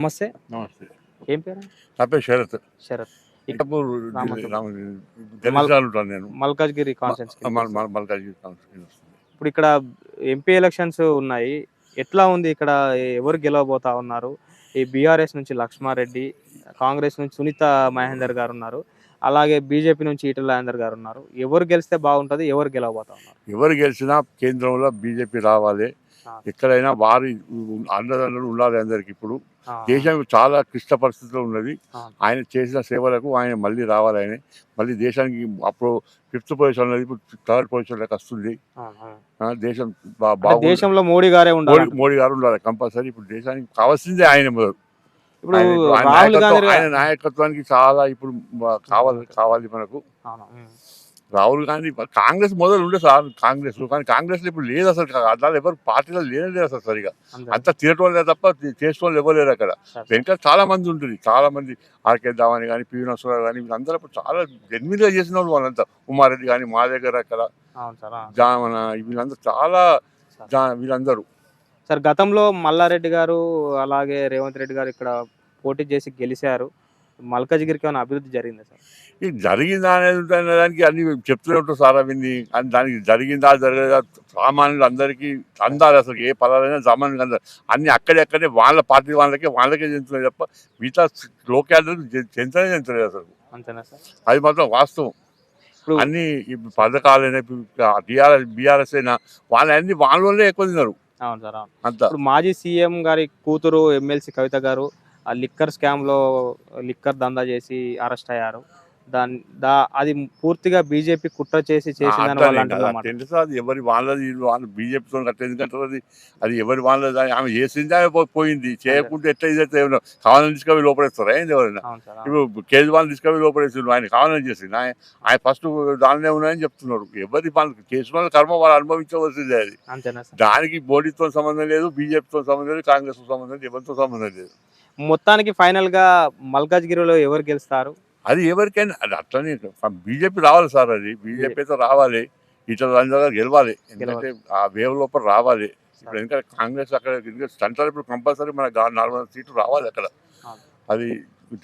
నమస్తే. నమస్తే. ఏం పేరు? నా పేరు శరత్. శరత్. నేను. మల్కాజ్గిరి మల్కాజ్గిరి. ఇప్పుడు ఇక్కడ ఎంపీ ఎలక్షన్స్ ఉన్నాయి. ఎట్లా ఉంది ఇక్కడ? ఎవరు గెలవబోతా ఉన్నారు? ఈ బీఆర్ఎస్ నుంచి లక్ష్మారెడ్డి కాంగ్రెస్ నుంచి సునీత మహేందర్ గారు ఉన్నారు. అలాగే బీజేపీ నుంచి ఈటల రాజేందర్ గారు ఉన్నారు. ఎవరు గెలిస్తే బాగుంటది? ఎవరు గెలవబోతా ఉన్నారు? ఎవరు గెలిచినా కేంద్రంలో బీజేపీ రావాలి. ఎక్కడైనా వారి అండదండలు ఉండాలి అందరికి ఇప్పుడు. దేశం చాలా క్లిష్ట పరిస్థితిలో ఉన్నది. ఆయన చేసిన సేవలకు ఆయన మళ్ళీ రావాలి ఆయన. మళ్ళీ దేశానికి అప్పుడు ఫిఫ్త్ పొజిషన్ ఉన్నది ఇప్పుడు థర్డ్ పొజిషన్లోకి వస్తుంది. ఆ, ఆ. ఆ, దేశం దేశంలో మోడీ గారే ఉండాలి మోడీ గారు ఉండాలి కంపల్సరీ. ఇప్పుడు దేశానికి కావాల్సిందే ఆయన మొదలు. ఇప్పుడు ఆయన నాయకత్వానికి చాలా ఇప్పుడు కావాలి కావాలి మనకు. రాహుల్ గాంధీ కాంగ్రెస్ మొదలు ఉండే సార్ కాంగ్రెస్ కానీ కాంగ్రెస్ ఇప్పుడు లేదు అసలు అట్లా ఎవరు పార్టీలో లేనే లేదు అసలు సరిగా. అంతే. అంతా లేదు తప్ప చేసిన వాళ్ళు ఎవరు లేరు అక్కడ. వెనక చాలా మంది ఉంటుంది చాలా మంది ఆర్కే ధావాని కానీ పివి నరసింహరావు కానీ వీళ్ళందరూ చాలా జెన్యున్గా చేసిన వాళ్ళు వాళ్ళంతా. ఉమారెడ్డి కానీ మా దగ్గర అక్కడ. అవును సార్ ఆ. జా మన వీళ్ళందరూ చాలా జా వీళ్ళందరూ. సార్ గతంలో మల్లారెడ్డి గారు అలాగే రేవంత్ రెడ్డి గారు ఇక్కడ పోటీ చేసి గెలిచారు. మల్కాజ్గిరికి ఏమైనా అభివృద్ధి జరిగిందా సార్? ఇది జరిగిందా అనేది ఉంటుంది దానికి అన్ని చెప్తూనే ఉంటారు సార్ అవన్నీ అని దానికి జరిగిందా జరగదా సామాన్యులు అందరికీ అందాలి అసలు ఏ పదాలైనా సామాన్యులు అందాలి అన్ని అక్కడెక్కడే వాళ్ళ పార్టీ వాళ్ళకే వాళ్ళకే చెందుతున్నాయి తప్ప మిగతా లోకాలకు చెంతనే చెంతలేదు అసలు. అంతేనా సార్? అది మాత్రం వాస్తవం. ఇప్పుడు అన్ని ఈ పథకాలైనా టీఆర్ఎస్ బీఆర్ఎస్ అయినా వాళ్ళన్నీ వాళ్ళ వల్లే ఎక్కువ తిన్నారు. అవును సార్ అవును. అంతా. ఇప్పుడు మాజీ సీఎం గారి కూతురు ఎమ్మెల్సీ కవిత గారు ఆ లిక్కర్ స్కామ్లో లిక్కర్ దందా చేసి అరెస్ట్ అయ్యారు. దాని దా అది పూర్తిగా బీజేపీ కుట్ర చేసి చేసిందని తెలుసు? అది ఎవరి వాళ్ళది? వీళ్ళు వాళ్ళు బీజేపీతో కట్ట ఎందుకంటారు అది అది ఎవరి వాళ్ళది? ఆమె చేసింది ఆమె పోయింది. చేయకుంటే ఎట్లా ఇదైతే కావాలని తీసుకొని లోపడేస్తారా ఏంది ఎవరైనా. ఇప్పుడు కేజ్రీవాల్ తీసుకొని లోపడేసిండు ఆయన కావాలని చేసింది ఆయన ఆయన ఫస్ట్ దానిలో ఉన్నాయని చెప్తున్నాడు ఎవరి వాళ్ళు చేసిన వాళ్ళ కర్మ వాళ్ళు అనుభవించవలసిందే అది. దానికి మోడీతో సంబంధం లేదు బీజేపీతో సంబంధం లేదు కాంగ్రెస్తో సంబంధం లేదు ఎవరితో సంబంధం లేదు. మొత్తానికి ఫైనల్గా మల్కాజ్గిరిలో ఎవరు గెలుస్తారు? అది ఎవరికైనా అది అట్లనే బీజేపీ రావాలి సార్ అది. బీజేపీ అయితే రావాలి. ఇతర రంగాలు గెలవాలి. ఎందుకంటే ఆ వేవ్ లోపల రావాలి. ఇప్పుడు ఎందుకంటే కాంగ్రెస్ అక్కడ సెంట్రల్ ఇప్పుడు కంపల్సరీ మన నాలుగు వందల సీట్లు రావాలి అక్కడ. అది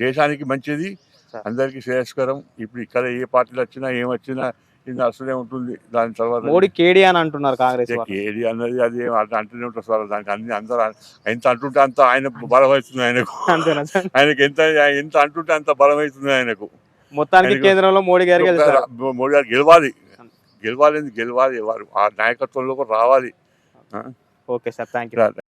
దేశానికి మంచిది. అందరికీ శ్రేయస్కరం. ఇప్పుడు ఇక్కడ ఏ పార్టీలు వచ్చినా ఏం వచ్చినా ఇది అసలే ఉంటుంది. దాని తర్వాత మోడీ కేడీ అని అంటున్నారు కాంగ్రెస్. ఏది అన్నది అది అంటూనే ఉంటారు సార్. దానికి అన్ని అందరూ ఎంత అంటుంటే అంత ఆయన బలం అవుతుంది ఆయనకు. ఆయనకి ఎంత ఎంత అంటుంటే అంత బలం అవుతుంది ఆయనకు. మొత్తానికి కేంద్రంలో మోడీ గారు మోడీ గారు గెలవాలి. గెలవాలి గెలవాలి. వారు ఆ నాయకత్వంలో కూడా రావాలి. Okay sir. Thank you